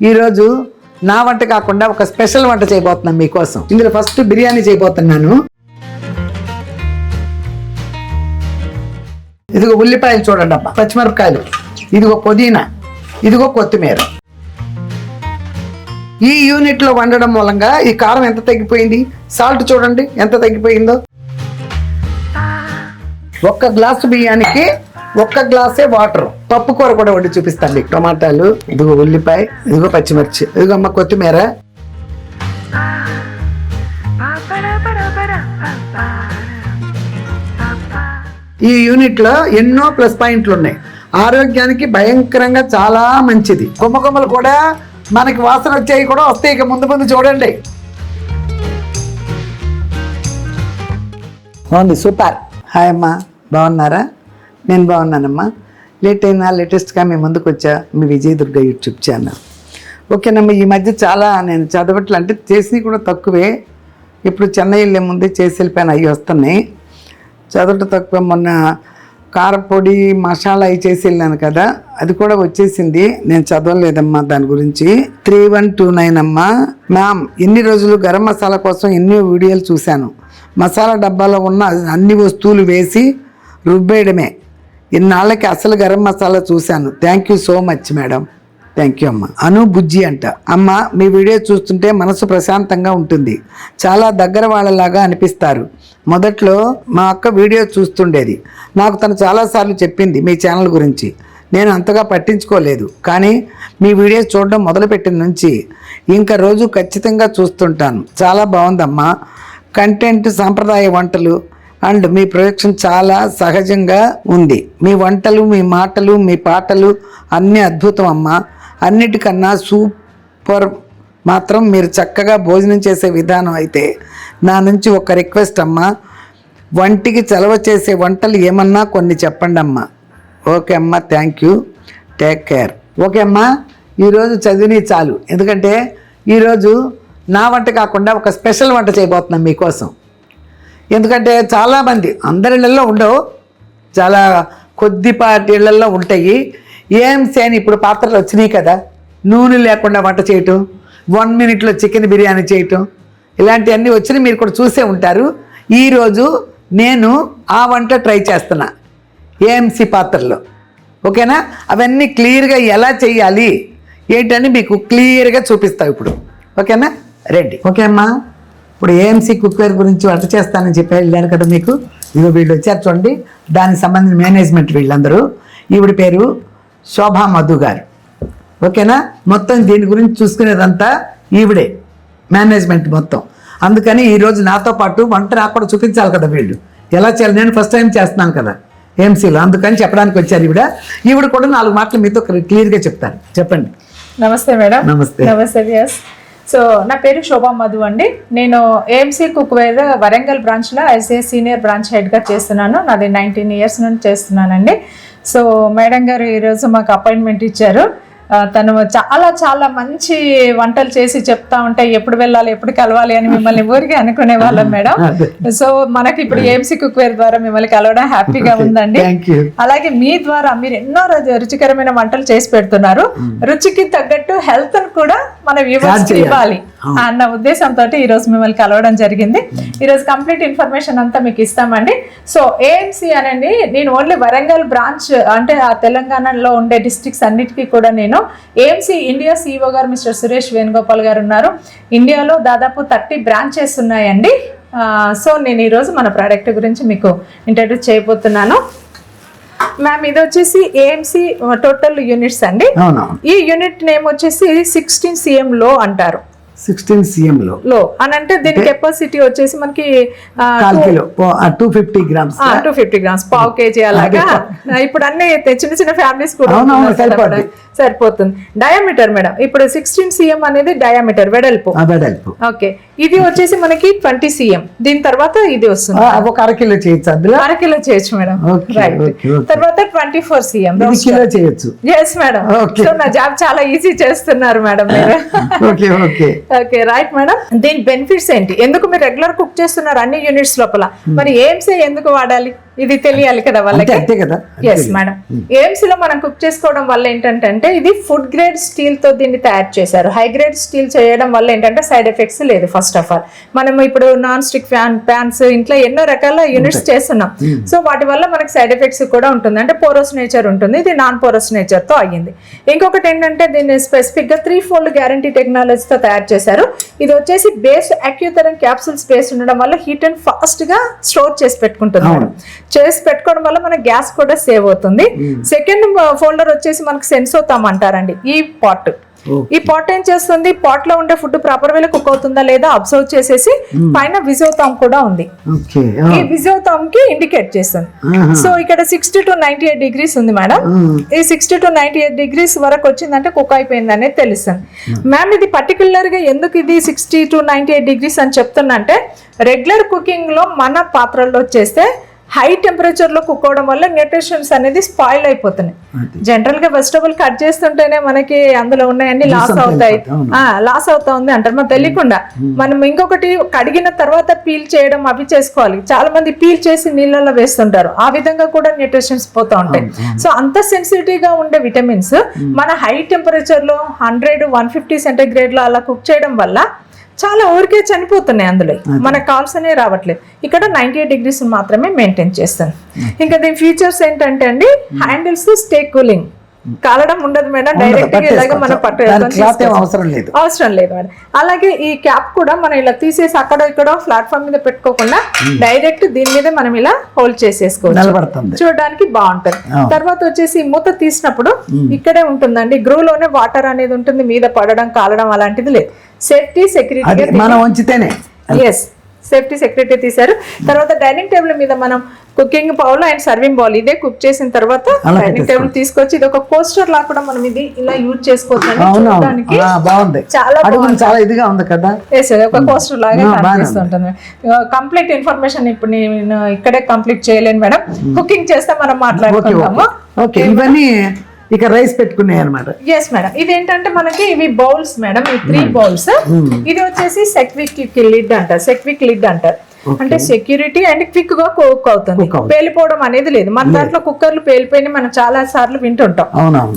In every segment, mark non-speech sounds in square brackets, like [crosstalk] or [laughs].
ఈరోజు నా వంట కాకుండా ఒక స్పెషల్ వంట చేయబోతున్నాను మీకోసం. ఇందులో ఫస్ట్ బిర్యానీ చేయబోతున్నాను. ఇదిగో ఉల్లిపాయలు చూడండి అబ్బా పచ్చిమిరపకాయలు. ఇదిగో పుదీనా. ఇదిగో కొత్తిమీర. ఈ యూనిట్లో వండడం మూలంగా ఈ కారం ఎంత తగ్గిపోయింది? సాల్ట్ చూడండి ఎంత తగ్గిపోయిందో. ఒక్క గ్లాసు బియ్యానికి ఒక్క గ్లాసే వాటర్. పప్పు కూర కూడా వండి చూపిస్తాను మీకు. టమాటాలు ఇదిగో ఉల్లిపాయ ఇదిగో పచ్చిమిర్చి ఇదిగో అమ్మ కొత్తిమీర. ఈ యూనిట్లో ఎన్నో ప్లస్ పాయింట్లు ఉన్నాయి. ఆరోగ్యానికి భయంకరంగా చాలా మంచిది. కొమ్మకొమ్మలు కూడా మనకి వాసన వచ్చేవి కూడా వస్తాయి. ఇక ముందు ముందు చూడండి. బాగుంది. సూపర్. హాయ్ అమ్మా. బాగున్నారా? నేను బాగున్నానమ్మా. లేట్ అయినా లేటెస్ట్గా మీ ముందుకు వచ్చా మీ విజయదుర్గ యూట్యూబ్ ఛానల్ ఓకేనమ్మా ఈ మధ్య చాలా నేను చదవట్లు అంటే చేసినవి కూడా తక్కువే. ఇప్పుడు చెన్నై వెళ్ళే ముందే చేసి వెళ్ళిపోయాను అవి వస్తున్నాయి. చదవటం తక్కువ. మొన్న కారపొడి మసాలా అవి చేసి వెళ్ళాను కదా అది కూడా వచ్చేసింది. నేను చదవలేదమ్మా దాని గురించి. త్రీ వన్ టూ నైన్ అమ్మా. మ్యామ్ ఎన్ని రోజులు గరం మసాలా కోసం ఎన్నో వీడియోలు చూశాను. మసాలా డబ్బాలో ఉన్న అన్ని వస్తువులు వేసి రుబ్బేయడమే. ఇన్నాళ్ళకి అసలు గరం మసాలా చూశాను. Thank you so much madam thank you అమ్మ. అను బుజ్జి అంట. అమ్మ మీ వీడియో చూస్తుంటే మనసు ప్రశాంతంగా ఉంటుంది. చాలా దగ్గర వాళ్ళలాగా అనిపిస్తారు. మొదట్లో మా అక్క వీడియో చూస్తుండేది. నాకు తను చాలాసార్లు చెప్పింది మీ ఛానల్ గురించి. నేను అంతగా పట్టించుకోలేదు. కానీ మీ వీడియో చూడడం మొదలుపెట్టిన నుంచి ఇంకా రోజు ఖచ్చితంగా చూస్తుంటాను. చాలా బాగుందమ్మా. కంటెంట్ సాంప్రదాయ వంటలు అండ్ మీ ప్రొడక్షన్ చాలా సహజంగా ఉంది. మీ వంటలు మీ మాటలు మీ పాటలు అన్నీ అద్భుతం అమ్మా. అన్నిటికన్నా సూపర్ మాత్రం మీరు చక్కగా భోజనం చేసే విధానం అయితే నా నుంచి ఒక రిక్వెస్ట్ అమ్మా. వంటికి చలవ చేసే వంటలు ఏమన్నా కొన్ని చెప్పండి అమ్మా ఓకే అమ్మా thank you. Take care. Okay అమ్మా ఈరోజు చదివినవి చాలు. ఎందుకంటే ఈరోజు నా వంట కాకుండా ఒక స్పెషల్ వంట చేయబోతున్నాం మీకోసం. ఎందుకంటే చాలామంది అందరి ఇళ్ళల్లో ఉండవు. చాలా కొద్దిపాటి ఇళ్ళల్లో ఉంటాయి. ఏం సేని ఇప్పుడు పాత్రలు వచ్చినాయి కదా. నూనె లేకుండా వంట చేయటం వన్ మినిట్లో చికెన్ బిర్యానీ చేయటం ఇలాంటివన్నీ వచ్చినాయి మీరు కూడా చూసే ఉంటారు. ఈరోజు నేను ఆ వంట ట్రై చేస్తున్నా. ఏఎంసి పాత్రలో. ఓకేనా? అవన్నీ క్లియర్గా ఎలా చేయాలి? ఏంటని మీకు క్లియర్గా చూపిస్తావు ఇప్పుడు. ఓకేనా? రెడీ. ఓకే అమ్మా. ఇప్పుడు ఏఎంసీ కుక్వేర్ గురించి వంట చేస్తానని చెప్పి వెళ్ళాను కదా మీకు? ఇవి వీళ్ళు వచ్చారు చూడండి. దానికి సంబంధించిన మేనేజ్మెంట్ వీళ్ళందరూ. ఈవిడ పేరు శోభా మధు గారు. ఓకేనా? మొత్తం దీని గురించి చూసుకునేదంతా ఈవిడే మేనేజ్మెంట్ మొత్తం. అందుకని ఈరోజు నాతో పాటు వంట నాకు కూడా చూపించాలి కదా వీళ్ళు. ఎలా చేయాలి? నేను ఫస్ట్ టైం చేస్తున్నాను కదా ఏఎంసీలో అందుకని చెప్పడానికి వచ్చారు ఈవిడ. ఈవిడ కూడా నాలుగు మాటలు మీతో క్లియర్గా చెప్తారు. చెప్పండి. నమస్తే మేడం. నమస్తే. నమస్తే సో నా పేరు శోభా మధు అండి. నేను ఏఎంసీ కుక్వేర్ వరంగల్ బ్రాంచ్లో ఎస్ఏ సీనియర్ బ్రాంచ్ హెడ్గా చేస్తున్నాను. నాది నైన్టీన్ ఇయర్స్ నుండి చేస్తున్నానండి. సో మేడం గారు ఈరోజు మాకు అపాయింట్మెంట్ ఇచ్చారు. తను చాలా చాలా మంచి వంటలు చేసి చెప్తా ఉంటే ఎప్పుడు వెళ్ళాలి ఎప్పుడు కలవాలి అని మిమ్మల్ని ఊరికి అనుకునే వాళ్ళం మేడం. సో మనకి ఇప్పుడు ఏఎంసీ కుక్వేర్ ద్వారా మిమ్మల్ని కలవడం హ్యాపీగా ఉందండి. అలాగే మీ ద్వారా మీరు ఎన్నో రుచి- రుచికరమైన వంటలు చేసి పెడుతున్నారు. రుచికి తగ్గట్టు హెల్త్ కూడా మన వ్యూవర్స్. ఇవ్వాలి. అన్న ఉద్దేశంతో ఈ రోజు మిమ్మల్ని కలవడం జరిగింది. ఈ రోజు కంప్లీట్ ఇన్ఫర్మేషన్ అంతా మీకు ఇస్తామండి. సో ఏఎంసీ అనండి నేను ఓన్లీ వరంగల్ బ్రాంచ్ అంటే ఆ తెలంగాణలో ఉండే డిస్ట్రిక్ట్స్ అన్నిటికీ కూడా నేను ఏఎంసీ ఇండియా సిఇఓ గారు మిస్టర్ సురేష్ వేణుగోపాల్ గారు ఉన్నారు. ఇండియాలో దాదాపు థర్టీ బ్రాంచెస్ ఉన్నాయండి. సో నేను ఈరోజు మన ప్రోడక్ట్ గురించి మీకు ఇంట్రడ్యూస్ చేయబోతున్నాను. మ్యామ్ ఇది వచ్చేసి ఏఎంసీ టోటల్ యూనిట్స్ అండి. ఈ యూనిట్ నేమ్ వచ్చేసి సిక్స్టీన్ సిఎం లో అంటారు. సిక్స్టీన్ సిఎంలో లో. అని అంటే దీని కెపాసిటీ వచ్చేసి మనకి call two fifty grams two fifty grams పావు కేజీ అలాగా. ఇప్పుడు అన్ని చిన్న చిన్న ఫ్యామిలీస్ కూడా సరిపోతుంది. డయామీటర్ మేడం ఇప్పుడు సిక్స్టీన్ సిఎం అనేది డయామీటర్ వెడల్పు. వెడల్పు. ఓకే ఇది వచ్చేసి మనకి ట్వంటీ సిఎం దీని తర్వాత ఇది వస్తుంది. ఒక అరకిలో చేయొచ్చు అందులో? అరకిలో చేయొచ్చు మేడం రైట్. తర్వాత ట్వంటీ ఫోర్ సిఎం కిలో చేయొచ్చు. Yes madam. సో నా జాబ్ చాలా ఈజీ చేస్తున్నారు మేడం మీరు okay okay okay right madam దీని బెనిఫిట్స్ ఏంటి? ఎందుకు మీరు రెగ్యులర్ కుక్ చేస్తున్నారు అన్ని యూనిట్స్ లోపల? మరి ఏమ్సే ఎందుకు వాడాలి? ఇది తెలియాలి కదా వాళ్ళకి? అంతే కదా? ఎస్ మేడం ఏమ్స్లో మనం కుక్ చేసుకోవడం వల్ల ఏంటంటే ఇది ఫుడ్ గ్రేడ్ స్టీల్తో దీన్ని తయారు చేశారు. హై గ్రేడ్ స్టీల్ చేయడం వల్ల ఏంటంటే సైడ్ ఎఫెక్ట్స్ లేదు ఫస్ట్ ఆఫ్ ఆల్ మనం ఇప్పుడు నాన్ స్టిక్ ఫ్యాన్ ప్యాన్స్ ఇంట్లో ఎన్నో రకాల యూనిట్స్ చేస్తున్నాం. సో వాటి వల్ల మనకి సైడ్ ఎఫెక్ట్స్ కూడా ఉంటుంది. అంటే పోరస్ నేచర్ ఉంటుంది ఇది నాన్ పోరస్ నేచర్తో అయ్యింది. ఇంకొకటి ఏంటంటే దీన్ని స్పెసిఫిక్గా త్రీ ఫోల్డ్ గ్యారంటీ టెక్నాలజీతో తయారు చేశారు. ఇది వచ్చేసి బేస్ అక్యూతరం క్యాప్సూల్స్ బేస్ ఉండడం వల్ల హీట్ అండ్ ఫాస్ట్గా స్టోర్ చేసి పెట్టుకుంటుంది మేడం చేసి పెట్టుకోవడం వల్ల మన గ్యాస్ కూడా సేవ్ అవుతుంది. సెకండ్ ఫోల్డర్ వచ్చేసి మనకు సెన్సోతాం అంటారండి ఈ పాట్ ఈ పాట్ ఏం చేస్తుంది? పాట్లో ఉండే ఫుడ్ ప్రాపర్ వేలో కుక్ అవుతుందా లేదా అబ్జర్వ్ చేసేసి పైన విజోతాం కూడా ఉంది. ఈ విజోతాం కి ఇండికేట్ చేస్తుంది సో ఇక్కడ sixty to ninety eight degrees ఉంది మేడం. ఈ sixty to ninety eight degrees వరకు వచ్చిందంటే కుక్ అయిపోయింది అనేది తెలుస్తుంది మ్యామ్ ఇది పర్టికులర్గా ఎందుకు ఇది sixty to ninety eight degrees అని చెప్తున్నా అంటే రెగ్యులర్ కుకింగ్లో మన పాత్రల్లో చేస్తే హై టెంపరేచర్లో కుక్ అవడం వల్ల న్యూట్రిషన్స్ అనేది స్పాయిల్ అయిపోతున్నాయి. జనరల్గా వెజిటబుల్ కట్ చేస్తుంటేనే మనకి అందులో ఉన్నాయన్నీ లాస్ అవుతాయి. లాస్ అవుతా ఉంది అంటారు. మనకు తెలియకుండా. మనం ఇంకొకటి కడిగిన తర్వాత పీల్ చేయడం అవి చేసుకోవాలి. చాలా మంది పీల్ చేసి నీళ్ళలో వేస్తుంటారు. ఆ విధంగా కూడా న్యూట్రిషన్స్ పోతా ఉంటాయి. సో అంత సెన్సిటివ్గా ఉండే విటమిన్స్ మన హై టెంపరేచర్లో హండ్రెడ్ వన్ ఫిఫ్టీ సెంటిగ్రేడ్లో అలా కుక్ చేయడం వల్ల చాలా ఊరికే చనిపోతున్నాయి అందులో. మనకు కావాల్సినవి రావట్లేదు. ఇక్కడ నైన్టీ ఎయిట్ డిగ్రీస్ మాత్రమే మెయింటైన్ చేస్తాను. ఇంకా దీని ఫీచర్స్ ఏంటంటే అండి హ్యాండిల్స్ స్టే కూలింగ్ కాలడం ఉండదు మేడం డైరెక్ట్గా ఇలాగ మనం పట్టు అవసరం లేదు. అవసరం లేదు మేడం. అలాగే ఈ క్యాప్ కూడా మనం ఇలా తీసేసి అక్కడ ఇక్కడ ప్లాట్ఫామ్ మీద పెట్టుకోకుండా డైరెక్ట్ దీని మీద మనం ఇలా హోల్డ్ చేసేసుకోవచ్చు. చూడడానికి బాగుంటది. తర్వాత వచ్చేసి మూత తీసినప్పుడు ఇక్కడే ఉంటుందండి. గ్రూ లోనే వాటర్ అనేది ఉంటుంది మీద పడడం కాలడం అలాంటిది లేదు. సేఫ్టీ సెక్యూరిటీ మనం ఉంచితేనే. ఎస్ సేఫ్టీ సెక్యూరిటీ తీశారు. తర్వాత డైనింగ్ టేబుల్ మీద మనం cooking bowl and serving bowl ఇదే కుక్ చేసిన తర్వాత డైనింగ్ టేబుల్ తీసుకొచ్చి ఇది ఒక కోస్టర్ లా కూడా మనం ఇది ఇలా యూజ్ చేసుకోవచ్చు బాగుంది. చాలా ఇదిగా ఉంది కదా? ఒక పోస్టర్ లాగా కనిపిస్తుంటుంది కంప్లీట్ ఇన్ఫర్మేషన్ ఇప్పుడు నేను ఇక్కడే కంప్లీట్ చేయలేను మేడం. కుకింగ్ చేస్తే మనం మాట్లాడుకుంటాము ఓకే ఇవన్నీ ఇక రైస్ పెట్టుకున్నాయి అనమాట ఎస్ మేడం ఇది ఏంటంటే మనకి ఇవి బౌల్స్ మేడం ఈ త్రీ Hmm. బౌల్స్. ఇది వచ్చేసి సెక్విక్ లిడ్ అంటారు. సెక్విక్ లిడ్ అంటారు. అంటే సెక్యూరిటీ అండ్ క్విక్గా కుక్ అవుతుంది. పేలిపోవడం అనేది లేదు. మన దాంట్లో కుక్కర్లు పేలిపోయి మనం చాలా సార్లు వింటుంటాం.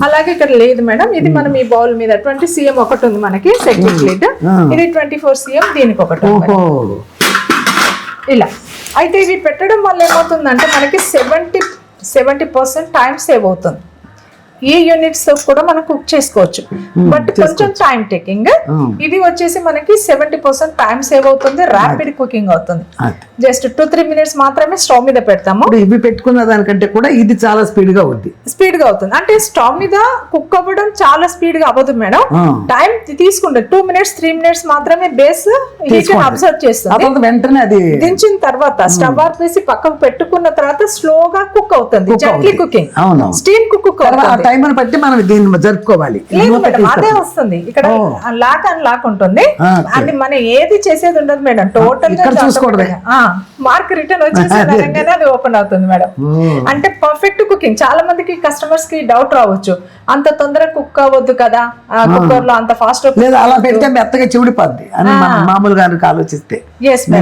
అలాగే ఇక్కడ లేదు మేడం ఇది మనం ఈ బౌల్ మీద ట్వంటీ సీఎం ఒకటి ఉంది మనకి సెక్విక్ లిడ్. Ah. ఇది ట్వంటీ ఫోర్ సీఎం దీనికి ఒకటి ఇలా. అయితే ఇవి పెట్టడం వల్ల ఏమవుతుందంటే మనకి seventy seventy percent time save అవుతుంది. ఈ యూనిట్స్ కూడా మనం కుక్ చేసుకోవచ్చు. బట్ కొంచెం టైం టేకింగ్ Hmm. ఇది వచ్చేసి మనకి సెవెంటీ పర్సెంట్ టైం సేవ్ అవుతుంది ర్యాపిడ్ కుకింగ్ అవుతుంది. జస్ట్ టూ త్రీ మినిట్స్ మాత్రమే స్టవ్ మీద పెడతాము. ఇవి పెట్టుకున్న దానికంటే కూడా ఇది చాలా స్పీడ్గా ఉంది స్పీడ్గా అవుతుంది. అంటే స్టవ్ మీద కుక్ అవ్వడం చాలా స్పీడ్గా అవ్వదు మేడం. టైం తీసుకుంటుంది టూ మినిట్స్ త్రీ మినిట్స్ మాత్రమే బేస్ హీట్. అబ్జర్వ్ చేస్తుంది. వెంటనే అది దించిన తర్వాత స్టవ్ ఆర్పేసి పక్కకు పెట్టుకున్న తర్వాత స్లోగా కుక్ అవుతుంది. జెంట్లీ అవుతుంది. కుకింగ్. స్టీమ్ కుక్ అవుతుంది. టైం బట్టి మనం దీన్ని జరుపుకోవాలి. అదే. వస్తుంది. ఇక్కడ. లాక్ అని లాక్ ఉంటుంది. అది మనం ఏది చేసేది ఉండదు మేడం. టోటల్గా ఇక్కడ చూసుకోవడమే. మార్క్ రిటర్న్ వచ్చేసి అదే, ఓపెన్ అవుతుంది మేడం. అంటే పర్ఫెక్ట్ కుకింగ్ చాలా మందికి కస్టమర్స్కి డౌట్ రావచ్చు. అంత తొందరగా కుక్ అవ్వద్దు కదా. కుక్కర్లో అంత ఫాస్ట్ లేదా అలా పెడితే మెత్తగా చివుడిపోద్ది అని మనం మామూలుగా ఆలోచిస్తే.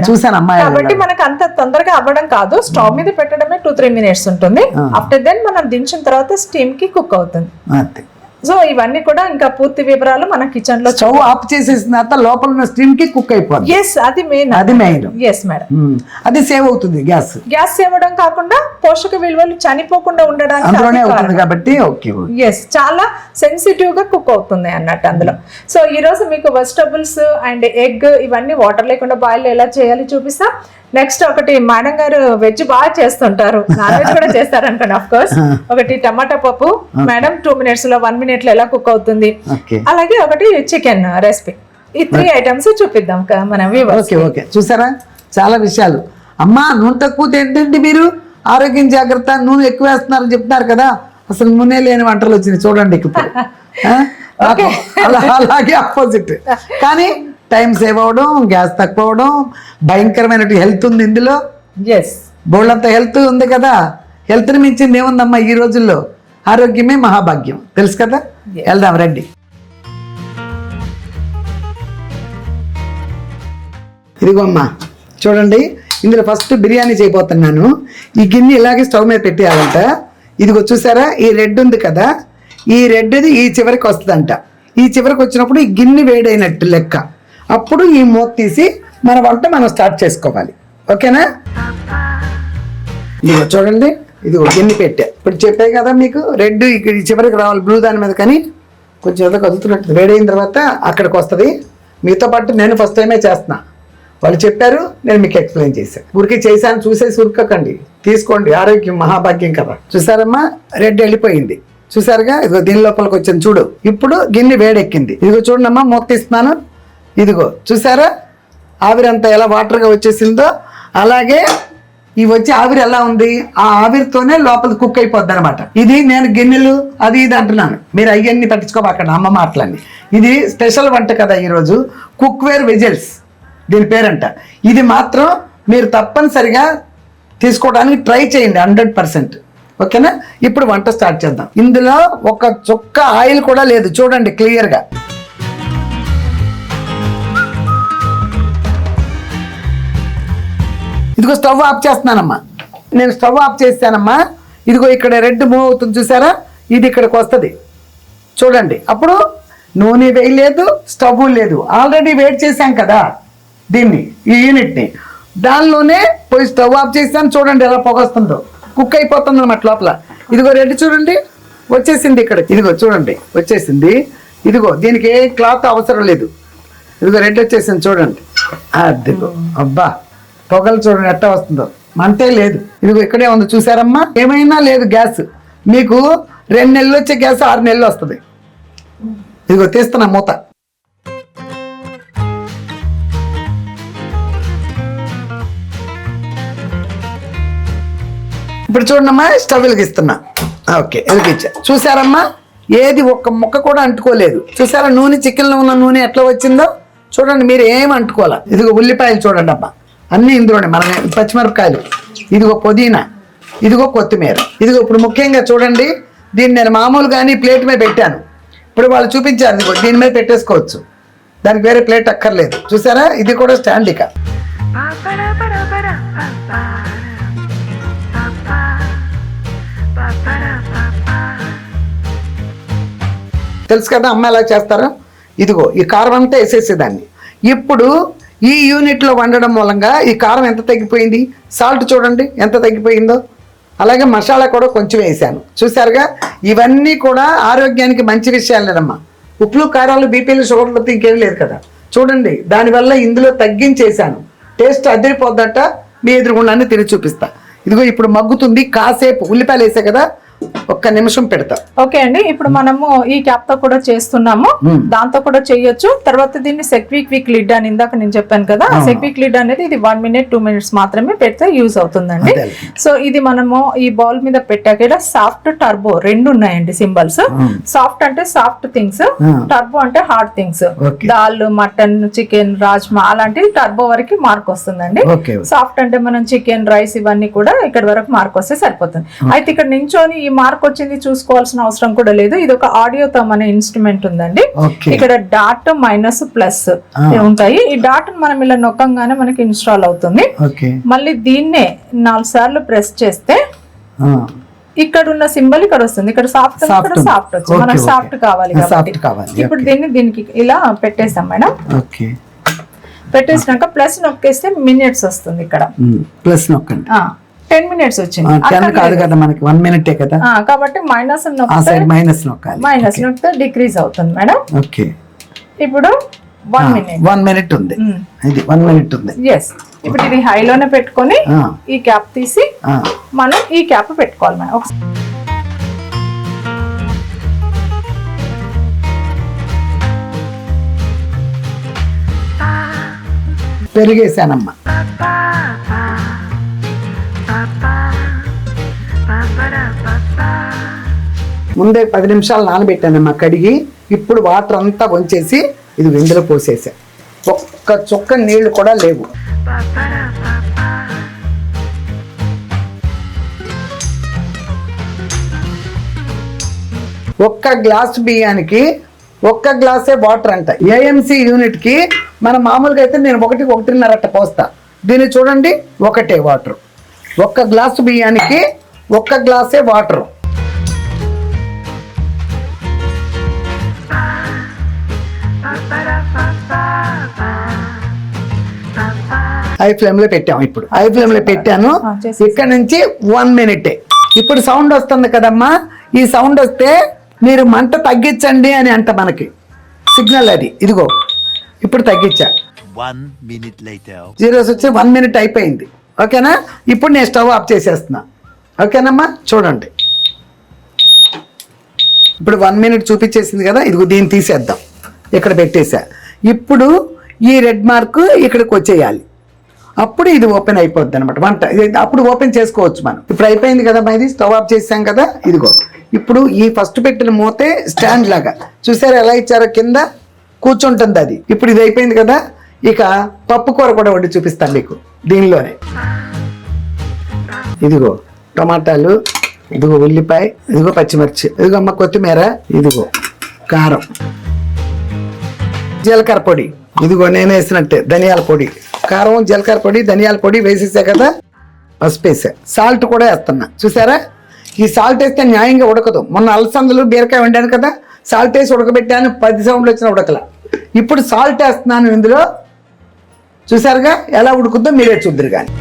చూసాను అమ్మాయి కాబట్టి మనకు అంత తొందరగా అవ్వడం కాదు. స్టవ్ మీద పెట్టడమే టూ త్రీ మినిట్స్ ఉంటుంది. ఆఫ్టర్ దెన్ మనం దించిన తర్వాత స్టీమ్కి కుక్ అవుతుంది అంతే సో ఇవన్నీ కూడా ఇంకా పూర్తి వివరాలు మన కిచెన్లో స్టవ్ ఆఫ్ చేసేసిన తర్వాత లోపల ఉన్న స్టీమ్కి కుక్ అయిపోద్ది. ఎస్ అది మెయిన్ అది మెయిన్ ఎస్ మేడం అది సేవ్ అవుతుంది గ్యాస్ గ్యాస్ సేవడం కాకుండా పోషక విలువలు చనిపోకుండా ఉండడానికి అందులోనే అవుతుంది. కాబట్టి ఓకే ఓకే ఎస్ చాలా సెన్సిటివ్గా కుక్ అవుతుంది అన్నట్టు అందులో. సో ఈ రోజు మీకు వెజిటబుల్స్ అండ్ ఎగ్ ఇవన్నీ వాటర్ లేకుండా బాయిల్ ఎలా చేయాలి చూపిస్తా. నెక్స్ట్ ఒకటి మేడం గారు వెజ్ బాగా చేస్తుంటారు. నాన్ వెజ్ కూడా [laughs] చేస్తారు అనుకోండి ఆఫ్ కోర్స్ [laughs] ఒకటి టమాటా పప్పు. మేడం టూ మినిట్స్లో వన్ మినిట్ లో ఎలా కుక్ అవుతుంది? అలాగే ఒకటి చికెన్ రెసిపీ ఈ త్రీ ఐటమ్స్ చూపిద్దాం మన ఓకే ఓకే చూసారా? చాలా విషయాలు. అమ్మా నూనె తక్కువ తింటండి మీరు? ఆరోగ్యం జాగ్రత్త నూనె ఎక్కువ వేస్తున్నారని చెప్తున్నారు కదా. అసలు నూనె లేని వంటలు వచ్చినాయి. చూడండి ఇప్పుడు. [laughs] అలాగే ఆపోజిట్ కానీ టైం సేవ్ అవడం గ్యాస్ తక్కువ అవడం భయంకరమైన హెల్త్ ఉంది ఇందులో. ఎస్ బోళ్ళంత హెల్త్ ఉంది కదా. హెల్త్ని మించింది ఏముందమ్మా ఈ రోజుల్లో? ఆరోగ్యమే మహాభాగ్యం. తెలుసు కదా? వెళ్దాం రండి. ఇదిగో అమ్మా చూడండి ఇందులో ఫస్ట్ బిర్యానీ చేయబోతున్నాను. ఈ గిన్నె ఇలాగే స్టవ్ మీద పెట్టేయాలంట. ఇదిగో చూసారా? ఈ రెడ్ ఉంది కదా? ఈ రెడ్ది ఈ చివరికి వస్తుందంట. ఈ చివరికి వచ్చినప్పుడు ఈ గిన్నె వేడైనట్టు లెక్క. అప్పుడు ఈ మూత తీసి మన వంట మనం స్టార్ట్ చేసుకోవాలి. ఓకేనా? ఇదిగో చూడండి. ఇదిగో గిన్నె పెట్టా. ఇప్పుడు చెప్పాయి కదా మీకు రెడ్ ఇక్కడ చివరికి రావాలి బ్లూ దాని మీద కానీ కొంచెం ఏదో కదులుతున్నట్టు. వేడైన తర్వాత అక్కడికి వస్తుంది. మీతో పాటు నేను ఫస్ట్ టైమే చేస్తున్నా. వాళ్ళు చెప్పారు నేను మీకు ఎక్స్ప్లెయిన్ చేశాను ఊరికే చేశాను చూసేసి ఉరకకండి తీసుకోండి ఆరోగ్యం మహాభాగ్యం కదా. చూసారమ్మా? రెడ్ వెళ్ళిపోయింది. చూసారుగా? ఇదిగో దీని లోపలికి వచ్చింది చూడు. ఇప్పుడు గిన్నె వేడెక్కింది. ఇదిగో చూడమ్మా మూత తీస్తున్నాను. ఇదిగో చూసారా? ఆవిరంతా ఎలా వాటర్గా వచ్చేసిందో అలాగే ఈ వచ్చి ఆవిరి ఎలా ఉంది? ఆ ఆవిరితోనే లోపల కుక్ అయిపోద్ది అనమాట ఇది నేను గిన్నెలు అది ఇది అంటున్నాను. మీరు అవన్నీ పట్టించుకోబాకండి అమ్మ మాటలన్నీ. ఇది స్పెషల్ వంట కదా ఈరోజు కుక్వేర్ విజిల్స్ దీని పేరంట. ఇది మాత్రం మీరు తప్పనిసరిగా తీసుకోవడానికి ట్రై చేయండి హండ్రెడ్ పర్సెంట్ ఓకేనా? ఇప్పుడు వంట స్టార్ట్ చేద్దాం. ఇందులో ఒక చుక్క ఆయిల్ కూడా లేదు చూడండి క్లియర్గా. ఇదిగో స్టవ్ ఆఫ్ చేస్తున్నానమ్మా. నేను స్టవ్ ఆఫ్ చేస్తానమ్మా ఇదిగో ఇక్కడ రెడ్ మూవ్ అవుతుంది చూసారా? ఇది ఇక్కడికి వస్తుంది. చూడండి. అప్పుడు నూనె వేయలేదు స్టవ్ లేదు. ఆల్రెడీ వెయిట్ చేశాం కదా దీన్ని ఈ యూనిట్ని. దానిలోనే పోయి స్టవ్ ఆఫ్ చేశాను. చూడండి ఎలా పొగ వస్తుందో కుక్ అయిపోతుంది అనమాట లోపల. ఇదిగో రెడ్ చూడండి. వచ్చేసింది ఇక్కడ ఇదిగో చూడండి. వచ్చేసింది. ఇదిగో దీనికి ఏ క్లాత్ అవసరం లేదు. ఇదిగో రెడ్ వచ్చేసింది చూడండి. అదిగో. అబ్బా. పొగలు చూడండి ఎట్ట వస్తుందో. అంతే లేదు. ఇదిగో ఇక్కడే ఉంది చూసారమ్మా ఏమైనా లేదు గ్యాస్. మీకు రెండు నెలలు వచ్చే గ్యాస్ ఆరు నెలలు వస్తుంది. ఇదిగో తీస్తున్నా మూత. ఇప్పుడు చూడమ్మా స్టవ్ వెలిగిస్తున్నా ఓకే వెలిగించా చూసారమ్మా ఏది ఒక్క ముక్క కూడా అంటుకోలేదు. చూసారా నూనె చికెన్లో ఉన్న నూనె ఎట్లా వచ్చిందో? చూడండి మీరు ఏం అంటుకోవాలా? ఇదిగో ఉల్లిపాయలు చూడండి అమ్మా అన్నీ ఇందులోనే మనం పచ్చిమిరపకాయలు. ఇదిగో పుదీనా ఇదిగో కొత్తిమీర. ఇదిగో ఇప్పుడు ముఖ్యంగా చూడండి దీన్ని నేను మామూలుగాని ప్లేట్ మీద పెట్టాను. ఇప్పుడు వాళ్ళు చూపించారు ఇదిగో దీని మీద పెట్టేసుకోవచ్చు. దానికి వేరే ప్లేట్ అక్కర్లేదు. చూసారా? ఇది కూడా స్టాండ్ ఇక. తెలుసు కదా అమ్మ ఎలా చేస్తారో? ఇదిగో ఈ కారం అంతా వేసేసేదాన్ని. ఇప్పుడు ఈ యూనిట్లో వండడం మూలంగా ఈ కారం ఎంత తగ్గిపోయింది? సాల్ట్ చూడండి ఎంత తగ్గిపోయిందో. అలాగే మసాలా కూడా కొంచెం వేసాను. చూసారుగా ఇవన్నీ కూడా ఆరోగ్యానికి మంచి విషయాలేనమ్మా ఉప్పులు కారాలు బీపీలు షుగర్లు ఇంకేం లేదు కదా. చూడండి దానివల్ల ఇందులో తగ్గించేశాను. టేస్ట్ అదిరిపోద్దట మీ ఎదురుగుండాన్ని తిరిగి చూపిస్తా. ఇదిగో ఇప్పుడు మగ్గుతుంది కాసేపు. ఉల్లిపాయలు వేసా కదా? ఒక్క నిమిషం పెడతా. ఓకే అండి ఇప్పుడు మనము ఈ క్యాప్తో కూడా చేస్తున్నాము. దాంతో కూడా చేయొచ్చు. తర్వాత దీన్ని సెక్విక్ వీక్ లిడ్ అని ఇందాక నేను చెప్పాను కదా సెక్విక్ లిడ్ అనేది ఇది వన్ మినిట్ టూ మినిట్స్ మాత్రమే పెడితే యూజ్ అవుతుందండి. సో ఇది మనము ఈ బౌల్ మీద పెట్టాక ఇలా సాఫ్ట్ టర్బో రెండు ఉన్నాయండి సింబల్స్ సాఫ్ట్ అంటే సాఫ్ట్ థింగ్స్ టర్బో అంటే హార్డ్ థింగ్స్. దాల్ మటన్ చికెన్ రాజ్మా అలాంటివి టర్బో వరకు మార్క్ వస్తుందండి. సాఫ్ట్ అంటే మనం చికెన్ రైస్ ఇవన్నీ కూడా ఇక్కడ వరకు మార్క్ వస్తే సరిపోతుంది. అయితే ఇక్కడ నించొని ఈ మార్క్ వచ్చింది చూసుకోవాల్సిన అవసరం కూడా లేదు. ఇది ఒక ఆడియో తమ్ అనే ఇన్స్ట్రుమెంట్ ఉందండి. ఇక్కడ డాట్ మైనస్ ప్లస్ ఉంటాయి. ఈ డాట్ మనం ఇలా నొక్కంగానే మనకి ఇన్స్టాల్ అవుతుంది. మళ్ళీ దీన్నే నాలుగు సార్లు ప్రెస్ చేస్తే ఇక్కడ ఉన్న సింబల్ ఇక్కడ వస్తుంది. ఇక్కడ సాఫ్ట్ ఇక్కడ. సాఫ్ట్ వచ్చింది మనకు. సాఫ్ట్ కావాలి కాబట్టి. ఇప్పుడు. దీన్ని దీనికి ఇలా పెట్టేసాం మేడం. పెట్టేసినాక ప్లస్ నొక్కేస్తే మినిట్స్ వస్తుంది ఇక్కడ. ప్లస్ నొక్కండి. టెన్ మినిట్స్ వచ్చింది. టెన్ కాదు. కదా మనకి వన్ మినిటే కదా? ఆ, కాబట్టి మైనస్ మైనస్ నొక్కాలి. మైనస్ నొక్కితే డిక్రీజ్ అవుతుంది మేడం ఓకే. ఇప్పుడు వన్ మినిట్ వన్ మినిట్ ఉంది. Hmm. ఇది వన్ మినిట్ ఉంది. ఎస్ ఇప్పుడు ఇది హైలోనే పెట్టుకొని ఈ క్యాప్ తీసి. మనం ఈ క్యాప్ పెట్టుకోవాలి మేడం ఒకసారి పెరిగేసానమ్మా ముందే పది నిమిషాలు నానబెట్టానమ్మా కడిగి ఇప్పుడు వాటర్ అంతా వంచేసి ఇది వెండిలో పోసేసా. ఒక్క చుక్క నీళ్ళు కూడా లేవు. ఒక్క గ్లాస్ బియ్యానికి ఒక్క గ్లాసే వాటర్ అంట. ఏఎంసీ యూనిట్కి మన మామూలుగా అయితే నేను ఒకటి ఒకటిన్నర అట్ట పోస్తా. దీన్ని చూడండి ఒకటే వాటర్. ఒక్క గ్లాసు బియ్యానికి ఒక్క గ్లాసే వాటర్. హై ఫ్లేమ్లో పెట్టాము ఇప్పుడు హై ఫ్లేమ్లో పెట్టాను. ఇక్కడ నుంచి వన్ మినిట్. ఇప్పుడు సౌండ్ వస్తుంది కదమ్మా. ఈ సౌండ్ వస్తే మీరు మంట తగ్గించండి అని అంట మనకి. సిగ్నల్ అది. ఇదిగో. ఇప్పుడు తగ్గించా. జీరోస్ వచ్చి వన్ మినిట్ అయిపోయింది. ఓకేనా? ఇప్పుడు నేను స్టవ్ ఆఫ్ చేసేస్తున్నా. ఓకేనమ్మా? చూడండి. ఇప్పుడు వన్ మినిట్ చూపించేసింది కదా ఇదిగో దీన్ని తీసేద్దాం. ఇక్కడ పెట్టేసా ఇప్పుడు ఈ రెడ్ మార్క్ ఇక్కడికి వచ్చేయాలి. అప్పుడు ఇది ఓపెన్ అయిపోద్ది అనమాట వంట ఇది అప్పుడు ఓపెన్ చేసుకోవచ్చు మనం. ఇప్పుడు అయిపోయింది కదా ఇది స్టవ్ ఆఫ్ చేసాం కదా ఇదిగో. ఇప్పుడు ఈ ఫస్ట్ పెట్టిన మూతే స్టాండ్ లాగా. చూసారా ఎలా ఇచ్చారో కింద? కూర్చుంటుంది అది. ఇప్పుడు ఇది అయిపోయింది కదా ఇక పప్పు కూర కూడా వండి చూపిస్తాను మీకు. దీనిలోనే. ఇదిగో టమాటాలు ఇదిగో ఉల్లిపాయ ఇదిగో పచ్చిమిర్చి ఇదిగో అమ్మ కొత్తిమీర ఇదిగో కారం. జీలకర్ర పొడి ఇదిగో నేను వేసినట్టే ధనియాల పొడి. కారం జీలకర్ర పొడి ధనియాల పొడి వేసేసా కదా? పసుపు వేసా. సాల్ట్ కూడా వేస్తున్నా. చూసారా? ఈ సాల్ట్ వేస్తే న్యాయంగా ఉడకదు. మొన్న అలసందలు బీరకాయ వండాను కదా? సాల్ట్ వేసి ఉడకబెట్టాను పది సౌండ్లు వచ్చిన ఉడకల. ఇప్పుడు సాల్ట్ వేస్తున్నాను ఇందులో. చూసారుగా ఎలా ఉడుకుద్దో మీరే చూద్దరు కానీ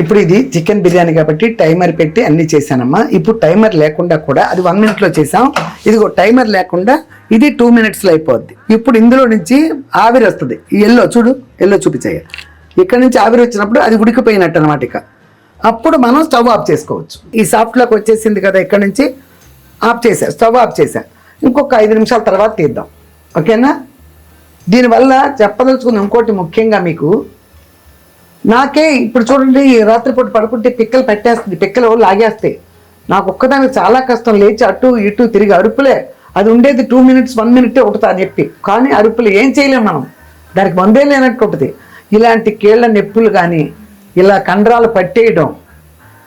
ఇప్పుడు ఇది చికెన్ బిర్యానీ కాబట్టి టైమర్ పెట్టి అన్ని చేశానమ్మా. ఇప్పుడు టైమర్ లేకుండా కూడా అది వన్ మినిట్లో చేసాం ఇదిగో టైమర్ లేకుండా ఇది టూ మినిట్స్లో అయిపోద్ది. ఇప్పుడు ఇందులో నుంచి ఆవిరి వస్తుంది. ఎల్లో చూడు ఎల్లో చూపించాయి ఇక్కడ నుంచి ఆవిరి వచ్చినప్పుడు అది ఉడికిపోయినట్టు అనమాట ఇక. అప్పుడు మనం స్టవ్ ఆఫ్ చేసుకోవచ్చు. ఈ సాఫ్ట్లోకి వచ్చేసింది కదా ఇక్కడ నుంచి ఆఫ్ చేసా స్టవ్ ఆఫ్ చేసా ఇంకొక ఐదు నిమిషాల తర్వాత తీద్దాం. ఓకేనా దీనివల్ల చెప్పదలుచుకున్న ఇంకోటి ముఖ్యంగా మీకు నాకే ఇప్పుడు చూడండి రాత్రిపూట పడుకుంటే పిక్కలు పెట్టేస్తుంది పిక్కలు లాగేస్తాయి. నాకు ఒక్కదానికి చాలా కష్టం లేచి అటు ఇటు తిరిగి అరుపులే. అది ఉండేది టూ మినిట్స్ వన్ మినిటే ఒకటి అని చెప్పి. కానీ అరుపులు ఏం చేయలేం మనం. దానికి మందే లేనట్టు ఉంటుంది. ఇలాంటి కీళ్ళ నొప్పులు కానీ ఇలా కండరాలు పట్టేయడం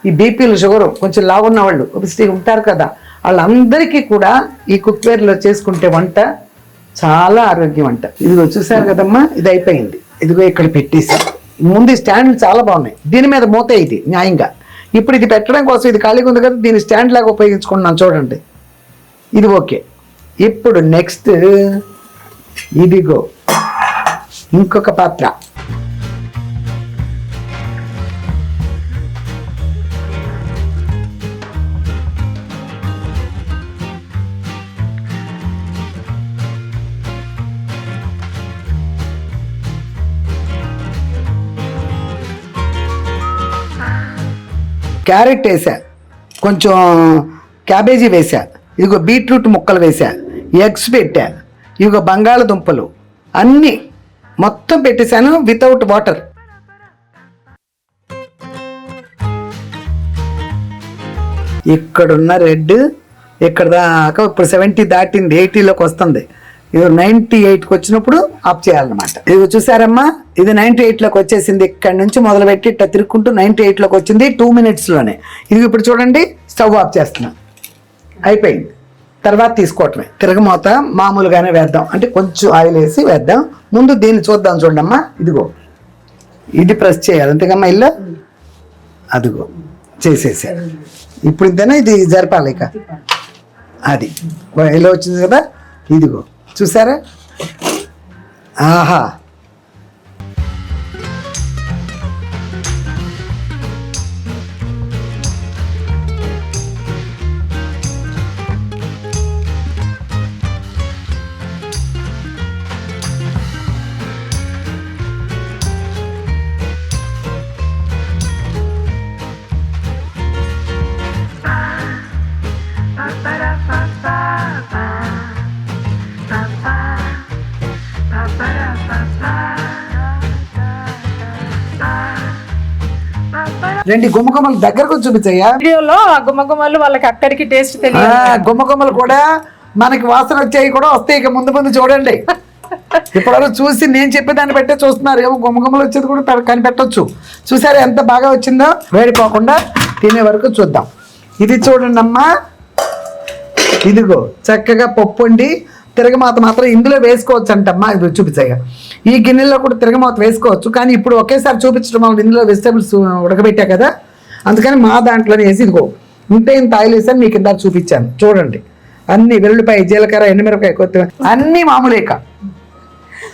ఈ బీపీలు షుగరు కొంచెం లావున్న వాళ్ళు obesity ఉంటారు కదా వాళ్ళందరికీ కూడా ఈ కుక్వేర్లో చేసుకుంటే వంట చాలా ఆరోగ్యం అంట. ఇదిగో చూసారు కదమ్మా ఇది అయిపోయింది. ఇదిగో ఇక్కడ పెట్టేసి. ముందు స్టాండ్లు చాలా బాగున్నాయి. దీని మీద మూత ఇది న్యాయంగా. ఇప్పుడు ఇది పెట్టడం కోసం ఇది ఖాళీగా ఉంది కదా దీన్ని స్టాండ్ లాగా ఉపయోగించుకుంటున్నాను చూడండి. ఇది ఓకే. ఇప్పుడు నెక్స్ట్ ఇదిగో ఇంకొక పాత్ర. క్యారెట్ వేసా. కొంచెం క్యాబేజీ వేసా. ఇదిగో బీట్రూట్ ముక్కలు వేసా. ఎగ్స్ పెట్టా. ఇదిగో బంగాళదుంపలు. అన్నీ మొత్తం పెట్టేశాను వితౌట్ వాటర్ ఇక్కడున్న రెడ్ ఇక్కడ దాకా ఇప్పుడు సెవెంటీ దాటింది ఎయిటీలోకి వస్తుంది. ఇది నైంటీ ఎయిట్కి వచ్చినప్పుడు ఆఫ్ చేయాలన్నమాట. ఇది చూసారమ్మా? ఇది నైంటీ ఎయిట్లోకి వచ్చేసింది ఇక్కడ నుంచి మొదలుపెట్టి ఇట్లా తిరుక్కుంటూ నైంటీ ఎయిట్లోకి వచ్చింది టూ మినిట్స్లోనే ఇది ఇప్పుడు చూడండి స్టవ్ ఆఫ్ చేస్తున్నా. అయిపోయింది. తర్వాత తీసుకోవటమే. తిరగమోత మామూలుగానే వేద్దాం. అంటే కొంచెం ఆయిల్ వేసి వేద్దాం. ముందు దీన్ని చూద్దాం చూడమ్మా ఇదిగో. ఇది ప్రెస్ చేయాలి. అంతేకమ్మా ఇల్లు? అదిగో. చేసేసా. ఇప్పుడు ఇంతేనా? ఇది జరపాలి ఇక. అది. ఇలా వచ్చింది కదా? ఇదిగో. చూసారా? ఆహా. రెండు గుమ్మగుమ్మలు దగ్గరకు చూపించయ్యా. వీడియోలో ఆ గుమ్మగుమ్మలు వాళ్ళకి అక్కడికి టేస్ట్ తెలియదు. గుమ్మగుమ్మలు కూడా మనకి వాసన వచ్చాయి కూడా వస్తాయి. ఇక ముందు ముందు చూడండి. ఇప్పటివరకు చూసి నేను చెప్పేదాన్ని బట్టే చూస్తున్నారు. ఏమో గుమ్మగుమ్మలు వచ్చేది కూడా కనిపెట్టొచ్చు. చూసారా ఎంత బాగా వచ్చిందో? వేడిపోకుండా తినే వరకు చూద్దాం. ఇది చూడండి అమ్మా ఇదిగో చక్కగా పప్పు వండి తిరగమాత మాత్రం ఇందులో వేసుకోవచ్చు అంటమ్మా ఇది చూపించాయి ఈ గిన్నెలో కూడా తిరగమాత వేసుకోవచ్చు. కానీ ఇప్పుడు ఒకేసారి చూపించడం ఇందులో వెజిటబుల్స్ ఉడకబెట్టా కదా. అందుకని మా దాంట్లోనే వేసి ఇదిగో ఇంతే ఇంత ఆయిల్ వేసాను మీకు ఇందాక చూపించాను. చూడండి. అన్ని వెల్లుల్లిపాయ జీలకర్ర ఎండుమిరపకాయ కొత్తిమీర అన్నీ మామూలేక.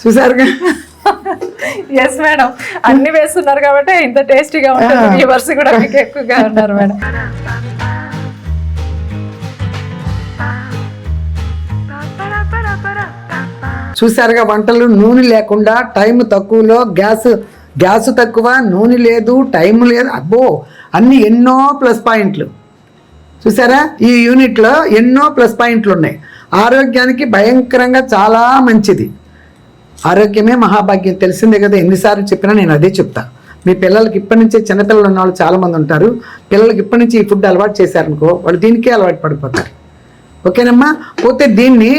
చూసారుగా? ఎస్ మేడం అన్ని వేస్తున్నారు కాబట్టి ఇంత టేస్టీగా ఉంటుంది. ఆ. వ్యూవర్స్ కూడా మీకు ఎక్కువగా ఉన్నారు మేడం చూసారుగా వంటలు నూనె లేకుండా టైం తక్కువలో గ్యాస్ గ్యాస్ తక్కువ నూనె లేదు టైం లేదు అబ్బో అన్ని ఎన్నో ప్లస్ పాయింట్లు. చూసారా ఈ యూనిట్లో ఎన్నో ప్లస్ పాయింట్లు ఉన్నాయి. ఆరోగ్యానికి భయంకరంగా చాలా మంచిది. ఆరోగ్యమే మహాభాగ్యం. తెలిసిందే కదా ఎన్నిసార్లు చెప్పినా నేను అదే చెప్తా. మీ పిల్లలకి ఇప్పటి నుంచే చిన్నపిల్లలు ఉన్న వాళ్ళు చాలామంది ఉంటారు. పిల్లలకి ఇప్పటి నుంచి ఈ ఫుడ్ అలవాటు చేశారనుకో వాళ్ళు దీనికే అలవాటు పడిపోతారు. ఓకేనమ్మా? పోతే దీన్ని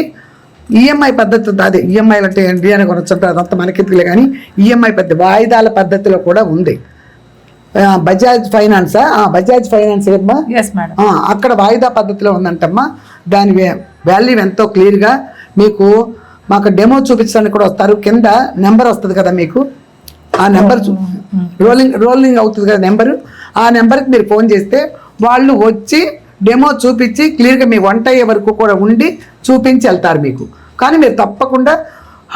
ఈఎంఐ పద్ధతి ఉంది. అదే ఈఎంఐ అంటే ఏంటి అని కొనొచ్చు అదంతా మనకెత్తులే కానీ ఈఎంఐ పద్ధతి వాయిదాల పద్ధతిలో కూడా ఉంది. బజాజ్ ఫైనాన్సా బజాజ్ ఫైనాన్స్ ఏమ్మా? అక్కడ వాయిదా పద్ధతిలో ఉందంటమ్మా. దాని వాల్యూ ఎంతో క్లియర్గా మీకు మాకు డెమో చూపించడానికి కూడా వస్తారు. కింద నెంబర్ వస్తుంది కదా మీకు? ఆ నెంబర్ రోలింగ్ రోలింగ్ అవుతుంది కదా నెంబరు? ఆ నెంబర్కి మీరు ఫోన్ చేస్తే వాళ్ళు వచ్చి డెమో చూపించి క్లియర్గా మీ వంట అయ్యే వరకు కూడా ఉండి చూపించి వెళ్తారు మీకు. కానీ మీరు తప్పకుండా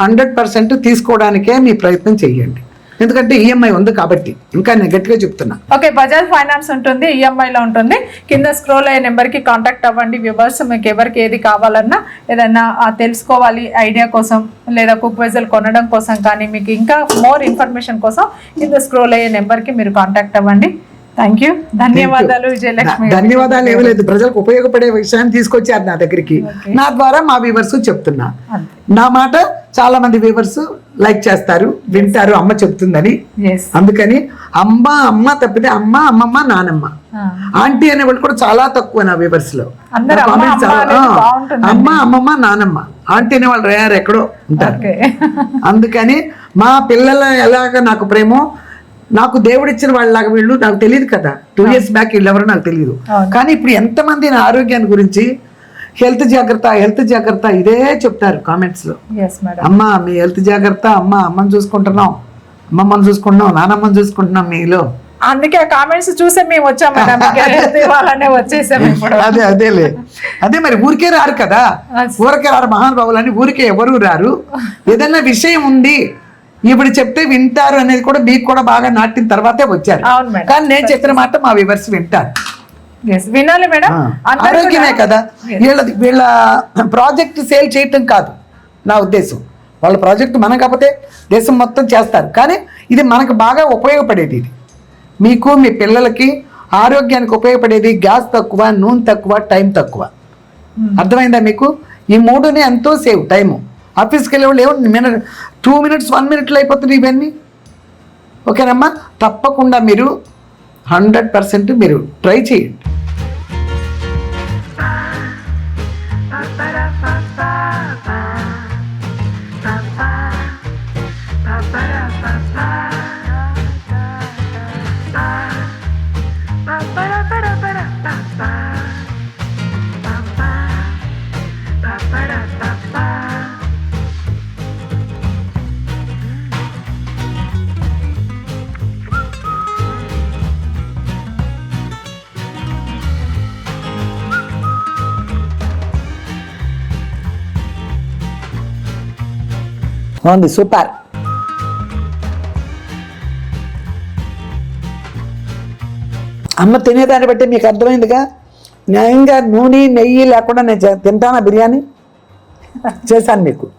హండ్రెడ్ పర్సెంట్ తీసుకోవడానికే మీ ప్రయత్నం చేయండి ఎందుకంటే ఈఎంఐ ఉంది కాబట్టి ఇంకా నేను గట్టిగా చెప్తున్నా. ఓకే బజాజ్ ఫైనాన్స్ ఉంటుంది ఈఎంఐలో ఉంటుంది. కింద స్క్రోల్ అయ్యే నెంబర్కి కాంటాక్ట్ అవ్వండి. వ్యూవర్స్ మీకు ఎవరికి ఏది కావాలన్నా ఏదన్నా తెలుసుకోవాలి ఐడియా కోసం లేదా కుక్ వెజల్ కొనడం కోసం కానీ మీకు ఇంకా మోర్ ఇన్ఫర్మేషన్ కోసం కింద స్క్రోల్ అయ్యే నెంబర్కి మీరు కాంటాక్ట్ అవ్వండి. థ్యాంక్ యూ ధన్యవాదాలు విజయలక్ష్మి ధన్యవాదాలు ఏమీ లేదు ప్రజలకు ఉపయోగపడే విషయాన్ని తీసుకొచ్చారు నా దగ్గరికి. నా ద్వారా మా వీవర్స్ చెప్తున్నా. నా మాట చాలా మంది వీవర్స్ లైక్ చేస్తారు వింటారు అమ్మ చెప్తుందని. అందుకని అమ్మ అమ్మ తప్పితే అమ్మ అమ్మమ్మ నానమ్మ. ఆంటీ అనేవాళ్ళు కూడా చాలా తక్కువ నా వీవర్స్లో. అమ్మ, అమ్మమ్మ నానమ్మ. ఆంటీ అనే వాళ్ళు రేర్ ఎక్కడో ఉంటారు. అందుకని మా పిల్లల ఎలాగ నాకు ప్రేమో నాకు దేవుడిచ్చిన వాళ్ళలాగా వీళ్ళు నాకు తెలియదు కదా. టూ ఇయర్స్ బ్యాక్ వీళ్ళు ఎవరో నాకు తెలియదు. కానీ ఇప్పుడు ఎంతమంది నా ఆరోగ్యాన్ని గురించి హెల్త్ జాగ్రత్త హెల్త్ జాగ్రత్త ఇదే చెప్తారు కామెంట్స్లో. అమ్మ మీ హెల్త్ జాగ్రత్త అమ్మ అమ్మని చూసుకుంటున్నాం. అమ్మమ్మని చూసుకుంటున్నాం నానమ్మని చూసుకుంటున్నాం మీలో. అందుకే ఆ కామెంట్స్ చూసే మేము వచ్చాం ఇప్పుడు. అదే అదేలే. అదే మరి ఊరికే రారు కదా. ఊరికే రారు మహానుభావులు అని ఊరికే ఎవరు రారు. ఏదైనా విషయం ఉంది ఇప్పుడు చెప్తే వింటారు అనేది కూడా మీకు కూడా బాగా నాటిన తర్వాతే వచ్చారు. కానీ నేను చెప్పిన మాట మా వివర్స్ వింటారు. వినాలి మేడం. ఆరోగ్యమే కదా. వీళ్ళది వీళ్ళ ప్రాజెక్ట్ సేల్ చేయటం కాదు నా ఉద్దేశం. వాళ్ళ ప్రాజెక్ట్ మనం కాకపోతే దేశం మొత్తం చేస్తారు. కానీ ఇది మనకు బాగా ఉపయోగపడేది ఇది. మీకు మీ పిల్లలకి ఆరోగ్యానికి ఉపయోగపడేది గ్యాస్ తక్కువ నూనె తక్కువ టైం తక్కువ. అర్థమైందా మీకు? ఈ మూడుని ఎంతో సేవ్ టైము. ఆఫీస్కి వెళ్ళే వాళ్ళు ఏమో టూ మినిట్స్ వన్ మినిట్లో అయిపోతుంది ఇవన్నీ? ఓకేనమ్మా? తప్పకుండా మీరు హండ్రెడ్ పర్సెంట్ మీరు ట్రై చేయండి. బాగుంది సూపర్. అమ్మ తినేదాన్ని బట్టి మీకు అర్థమైందిగా? న్యాయంగా నూనె నెయ్యి లేకుండా నేను చే- తింటానా బిర్యానీ? చేశాను మీకు.